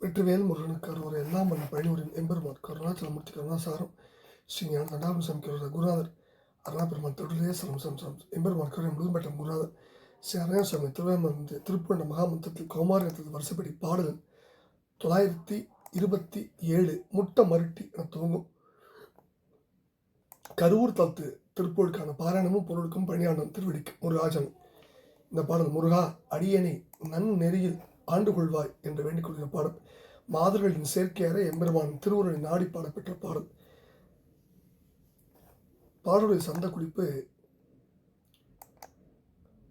வெற்றிவேல் முருகனுக்கார் ஒரு எல்லாம் வல்ல பழனிவரின் எம்பெருமான் கருணாச்சலமூர்த்தி கருணாசாரம் ஸ்ரீ ஞான தண்டாபுரம் சமைக்கிற குருநாதர் அருணாபெருமான் தொழிலே சரம் சம் சம் எம்பெருமான் கருணை முழும்பட்டம் குருநாதர் ஸ்ரீ அரணாசாமி திருவேமந்து திருப்பண்ட மகாமந்திரத்தில் கௌமாரியத்தில் வருஷப்படி பாடல் தொள்ளாயிரத்தி இருபத்தி ஏழு முட்டை மருட்டி என துவங்கும். கரூர் தத்து திருப்பூருக்கான பாராயணமும் பொருளுக்கும் பணியாண்டும் திருவடிக்கு முருகாஜன். இந்த பாடல் முருகா அடியனை நன் நெறியில் ஆண்டு கொள்வாய் என்று வேண்டிக் கொள்கிற பாடல். மாதர்களின் சேர்க்கையார எம்பெருமான் திருவுருளை நாடி பாடப்பெற்ற பாடல். பாடலுடைய சந்த குறிப்பு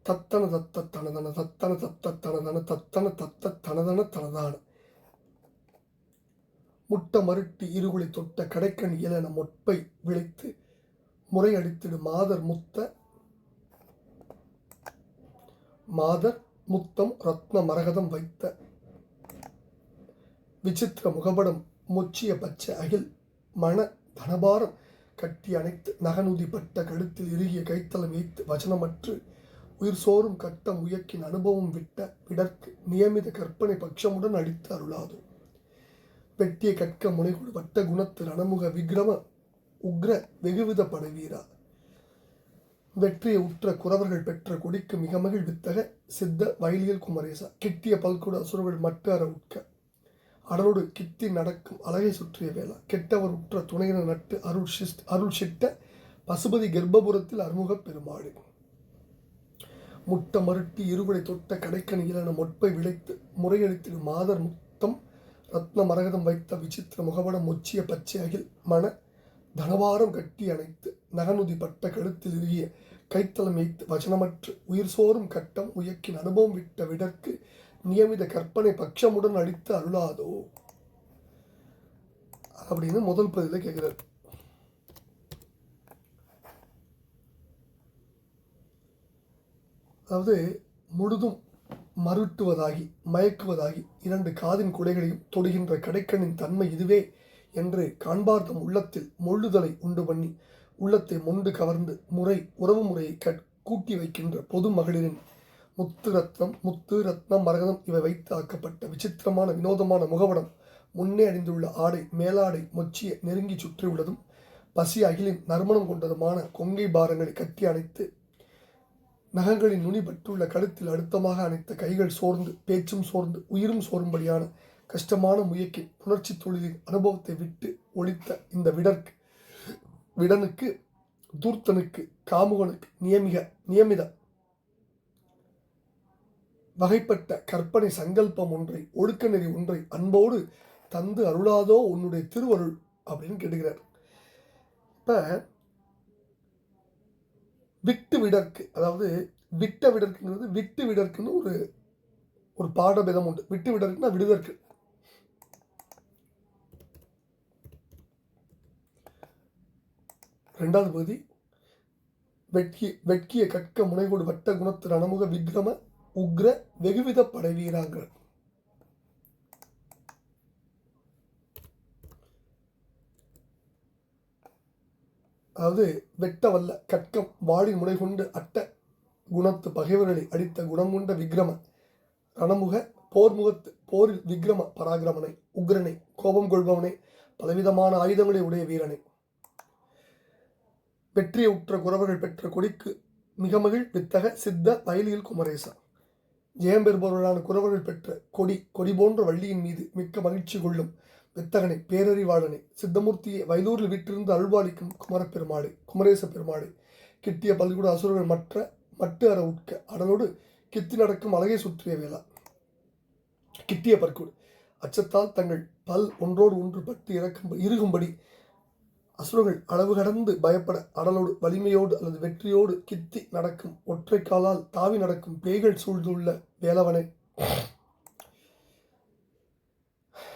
தத்தன தத்த தனதன தத்தன தத்த தனதன தத்தன தத்த தனதன தனதான. முட்ட மருட்டி இருகுளி தொட்ட கடைக்கண் இயலன மொட்பை விளைத்து முறையடித்திடும் மாதர் முத்த மாதர் முத்தம் ரத்ன மரகதம் வைத்த விசித்திர முகபடம் முச்சிய பச்சை அகில் மன தனபாரம் கட்டி அணைத்து நகனுதிப்பட்ட கழுத்தில் இறுகிய கைத்தளம் வைத்து வச்சனமற்று உயிர் சோறும் கட்டம் உயக்கின் அனுபவம் விட்ட விடற்கு நியமித கற்பனை பட்சமுடன் அடித்து அருளாது. வெட்டிய கற்க முனைகுடு வட்ட குணத்து ரணமுக விக்ரம உக்ர வெகுவித படைவீரா. வெற்றிய உற்ற குறவர்கள் பெற்ற கொடிக்கு மிக மகிழ் வித்தக சித்த வயலியல் குமரேசா. கிட்டிய பல்குட அசுரர்கள் மட்டார உட்க. அடலோடு கித்தி நடக்கும் அழகை சுற்றிய வேளா. கெட்டவர் உற்ற துணையின நட்டு அருள் சிஸ்ட் அருள் சிட்ட பசுபதி கர்ப்பபுரத்தில் அறுமுகப் பெருமாடு முட்ட மருட்டி இருவடை தொட்ட கடைக்கணியிலான மொட்பை விளைத்து முறையடித்திடும் மாதர் முத்தம் ரத்ன மரகதம் வைத்த விசித்திர முகவடம் மொச்சிய பச்சை அகில் மன தனவாரம் கட்டி அணைத்து நகனுதி பட்ட கழுத்தில் இறுகிய கைத்தளம் வைத்து வச்சனமற்று உயிர் சோறும் கட்டம் உயக்கின் அனுபவம் விட்ட விடற்கு நியமித கற்பனை பட்சமுடன் அழித்து அருளாதோ? அப்படின்னு முதல் பதில கேட்கிறார் அதாவது முழுதும் மருட்டுவதாகி மயக்குவதாகி இரண்டு காதின் குடைகளையும் தொடுகின்ற கடைக்கண்ணின் தன்மை இதுவே என்று காண்பார்த்தம் உள்ளத்தில் மொள்ளுதலை உண்டு பண்ணி உள்ளத்தை மொண்டு கவர்ந்து முறை உறவு முறையை கட் கூட்டி வைக்கின்ற பொது மகளிரின் முத்து ரத்னம் முத்து ரத்னம் மரகதம் இவை வைத்து ஆக்கப்பட்ட விசித்திரமான வினோதமான முகவடம். முன்னே அணிந்துள்ள ஆடை மேலாடை மொச்சிய நெருங்கி சுற்றியுள்ளதும் பசி அகிலின் நறுமணம் கொண்டதுமான கொங்கை பாரங்களை கட்டி அணைத்து நகங்களின் நுனி பட்டுள்ள கழுத்தில் அழுத்தமாக அணைத்த கைகள் சோர்ந்து பேச்சும் சோர்ந்து உயிரும் சோரும்படியான கஷ்டமான முயற்சி புணர்ச்சி தொழிலின் அனுபவத்தை விட்டு ஒழித்த இந்த விடற்கு விடனுக்கு தூர்த்தனுக்கு காமுகனுக்கு நியமிக நியமித வகைப்பட்ட கற்பனை சங்கல்பம் ஒன்றை ஒழுக்க நெறி ஒன்றை அன்போடு தந்து அருளாதோ உன்னுடைய திருவருள் அப்படின்னு கேட்டுக்கிறார். இப்போ விட்டு விடற்கு அதாவது விட்ட விடற்குங்கிறது விட்டு விடற்குன்னு ஒரு ஒரு பாடபேதம் உண்டு. விட்டு விடற்குன்னா விடுதற்கு. ரெண்டாவது பகுதி வெட்கி வெட்கிய கற்க முனைகோடு வட்ட குணத்து அணமுக விக்ரம உக்ர வெகுவித படைவீராங்க அதாவது வெட்ட வல்ல கட்கம் வாடி முனை கொண்டு அட்ட குணத்து பகைவர்களை அடித்த குணம் கொண்ட விக்ரம ரணமுக போர்முகத்து போரில் விக்ரம பராக்கிரமனை உக்ரனை கோபம் கொள்பவனை பலவிதமான ஆயுதங்களை உடைய வீரனை. வெற்றியை உற்ற குறவர்கள் பெற்ற கொடிக்கு மிக மகிழ் வித்தக சித்த வயலியில் குமரேசன் ஜெயம்பெறுபவர்களான குரவர்கள் குறவர்கள் பெற்ற கொடி கொடி போன்ற வள்ளியின் மீது மிக்க மகிழ்ச்சி கொள்ளும் வித்தகனை பேரறிவாளனை சித்தமூர்த்தியை வயலூரில் விட்டிருந்து அருள்பாலிக்கும் குமரப்பெருமாளை குமரேச பெருமாளை கிட்டிய பல்குட அசுரர்கள் மற்ற மட்டு அற உட்க அடலோடு கித்தி நடக்கும் அழகை சுற்றிய வேளா. கிட்டிய பற்கூடு. அச்சத்தால் தங்கள் பல் ஒன்றோடு ஒன்று பட்டு இறக்கும் இருகும்படி அசுரங்கள் அளவு கடந்து பயப்பட அடலோடு வலிமையோடு அல்லது வெற்றியோடு கித்தி நடக்கும் ஒற்றை காலால் தாவி நடக்கும் பேய்கள் சூழ்ந்துள்ள வேலவனை.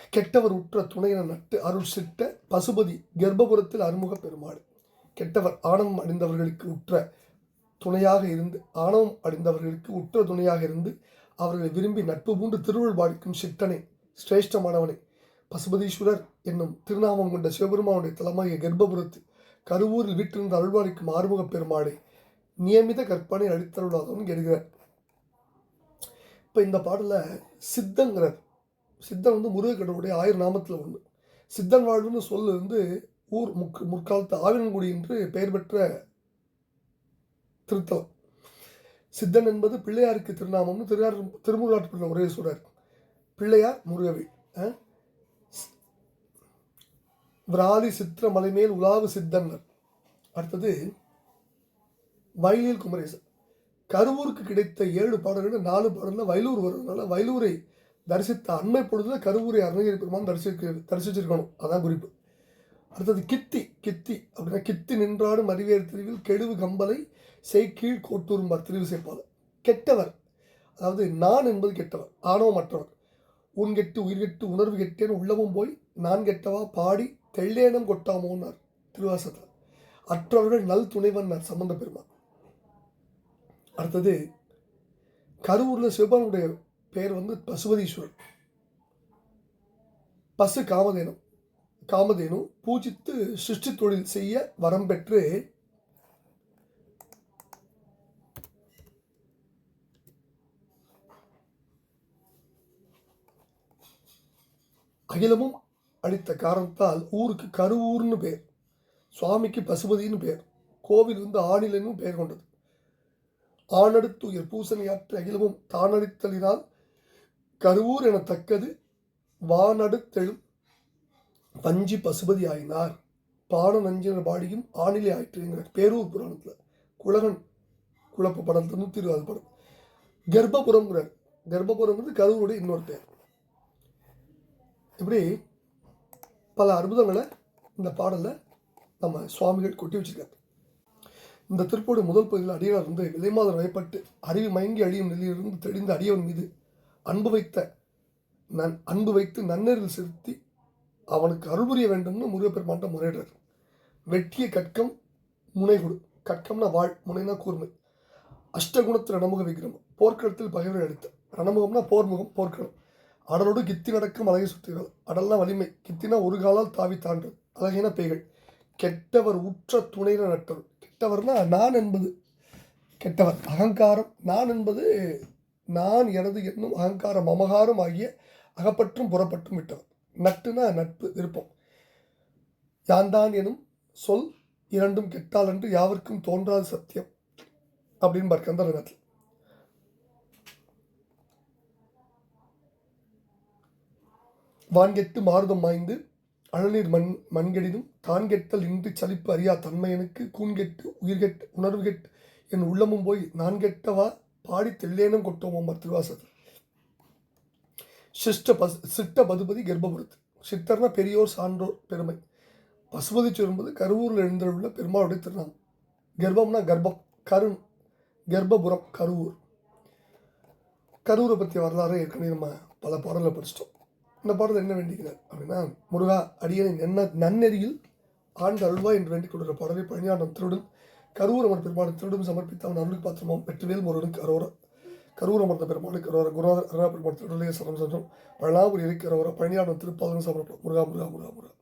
கெட்டவர் உற்ற துணையின நட்டு அருள் சிட்ட பசுபதி கர்ப்பபுரத்தில் அறுமுக பெருமாள். கெட்டவர் ஆணவம் அடைந்தவர்களுக்கு உற்ற துணையாக இருந்து ஆணவம் அடைந்தவர்களுக்கு உற்ற துணையாக இருந்து அவர்களை விரும்பி நட்பு பூண்டு திருவள் பாடிக்கும் சிட்டனை சிரேஷ்டமானவனை பசுபதீஸ்வரர் என்னும் திருநாமம் கொண்ட சிவபெருமானுடைய தலமாகிய கர்ப்பபுரத்து கருவூரில் வீட்டிலிருந்து அருள்வாளிக்கும் ஆறுமுக பெருமாளை நியமித கற்பனை அளித்தருளாதவன் கேட்கிறார் இப்போ இந்த பாடலில் சித்தங்கிறார் சித்தன் வந்து முருகக்கடவுடைய ஆயிரம் நாமத்தில் ஒன்று சித்தன் வாழ்வுன்னு சொல்லு வந்து ஊர் முக் முற்காலத்து ஆவினங்குடி என்று பெயர் பெற்ற திருத்தலம். சித்தன் என்பது பிள்ளையாருக்கு திருநாமம்னு திருவார் திருமுருகாற்றுப்பள்ள உரையை சொல்கிறார் பிள்ளையார் முருகவி விராலி சித்திர மலைமேல் உலாவு சித்தன்னர். அடுத்தது வயலில் குமரேசன். கருவூருக்கு கிடைத்த ஏழு பாடல்கள் நாலு பாடல்கள் வயலூர் வருவதனால வயலூரை தரிசித்த அண்மை பொழுதுல கருவூரை அருணகிரி பெருமான் தரிசிக்க தரிசிச்சிருக்கணும். அதான் குறிப்பு. அடுத்தது கித்தி கித்தி அப்படின்னா கித்தி நின்றாடும் அறிவியல் தெரிவில் கெடுவு கம்பலை செய்கீழ் கோட்டூரும் தெரிவு செய்ப்பாளர் கெட்டவர். அதாவது நான் என்பது கெட்டவர் ஆணவமற்றவர். உன் கெட்டு உயிர் கெட்டு உணர்வு கெட்டேன்னு உள்ளவும் போய் நான் கெட்டவா பாடி தெள்ளேனம் கொட்டாமோன்னார் திருவாசத்தில் அற்றவர்கள் நல் துணைவன்னார் சம்பந்த பெருமான். அடுத்தது கரூரில் சிவபானுடைய பெயர் வந்து பசுபதீஸ்வரர். பசு காமதேனம் காமதேனும் பூஜித்து சிருஷ்டி தொழில் செய்ய வரம் பெற்று அகிலமும் அளித்த காரணத்தால் ஊருக்கு கருவூர்னு பேர் சுவாமிக்கு பசுபதினு பேர் கோவில் வந்து ஆணிலன்னு பெயர் கொண்டது. ஆணடுத்து உயர் பூசணியாற்று அகிலமும் தானடித்தலினால் கருவூர் எனத்தக்கது வானடுத்தெழும் பஞ்சி பசுபதி ஆயினார் பாட நஞ்சினர் பாடியும் ஆணிலே ஆயிற்றுங்கிறார் பேரூர் புராணத்தில் குலகன் குழப்ப படம் தொண்ணூற்றி இருபது படம். கர்ப்பபுரம்ங்கிறார். கர்ப்பபுரம்ங்கிறது கருவூருடைய இன்னொரு பேர் இப்படி பல அற்புதங்களை இந்த பாடலில் நம்ம சுவாமிகள் கொட்டி வச்சுருக்காரு இந்த திருப்போடு முதல் பகுதியில் அடியார் வந்து விலைமாதர் வயப்பட்டு அறிவு மயங்கி அழியும் நிலையிலிருந்து தெளிந்த அடியவன் மீது அன்பு வைத்த நன் அன்பு வைத்து நன்னரில் செலுத்தி அவனுக்கு அருள் புரிய வேண்டும்னு முருகப்பெருமான்ட்ட முறையிடுறார். வெட்டிய கட்கம் முனை கொடு. கட்கம்னா வாழ் முனைனா கூர்மை. அஷ்டகுணத்து ரணமுக விக்ரமம் போர்க்களத்தில் பகைவரை அடித்த ரணமுகம்னா போர்முகம் போர்க்களம். அடலோடு கித்தி நடக்கும் அழகை சுற்றுகள். அடல்னா வலிமை. கித்தினா ஒரு காலால் தாவி தாண்டும் அழகின பேய்கள். கெட்டவர் உற்ற துணையில நட்டவர் கெட்டவர்னா நான் என்பது. கெட்டவர் அகங்காரம். நான் என்பது நான் எனது என்னும் அகங்காரம் மமகாரம் ஆகிய அகப்பற்றும் புறப்பட்டும் விட்டவர் நட்டுனா நட்பு விருப்பம். யான்தான் எனும் சொல் இரண்டும் கெட்டால் என்று யாவருக்கும் தோன்றாது சத்தியம். அப்படின்னு கந்தர் நேரத்தில் வான்கெட்டு மாறுதம் மாய்ந்து அழநீர் மண் மண்கெடிதும் தான் கெட்டல் இன்றி சலிப்பு அறியா தன்மையனுக்கு கூண்கெட்டு உயிர்கெட்டு உணர்வு கெட்டு என் உள்ளமும் போய் நான் கெட்டவா பாடி தெல்லேனம் கொட்டோம் திருவாசகர் சிஷ்ட பசு சிட்ட பதுபதி கர்ப்பபுரத்து. சித்தர்னா பெரியோர் சான்றோர் பெருமை. பசுபதி சொல்லும்போது கருவூரில் எழுந்துள்ள பெருமாளுடைய திருநாமம். கர்ப்பம்னா கர்ப்பம் கருண் கர்ப்பபுரம் கருவூர். கரூரை பற்றிய வரலாறு ஏற்கனவே நம்ம பல பாடலை படிச்சிட்டோம். இந்த பாடத்தை என்ன வேண்டிக்கிறார் அப்படின்னா முருகா அடியனின் என்ன நன்னெறியில் ஆண்டு அருள்வா என்று வேண்டிக் கொள்கிற பாடலை பழனியாண்டம் திருடன் கரூர் அமர் பெருமாள் திருடும் சமர்ப்பித்த அவன் அருளுக்கு பாத்திரமாம் வெற்றிவேல் முருகனுக்கு அரோர. கரூர் அமர்ந்த பெருமாளுக்கு அரோர. குருநாதர் அருணா பெருமாள் திருடலையே சரம் சென்றோம் பழனாபுரி இறைக்கு அரோர. பழனியாண்டம் திருப்பாதன சமர்ப்பம் முருகா முருகா முருகா முருகா.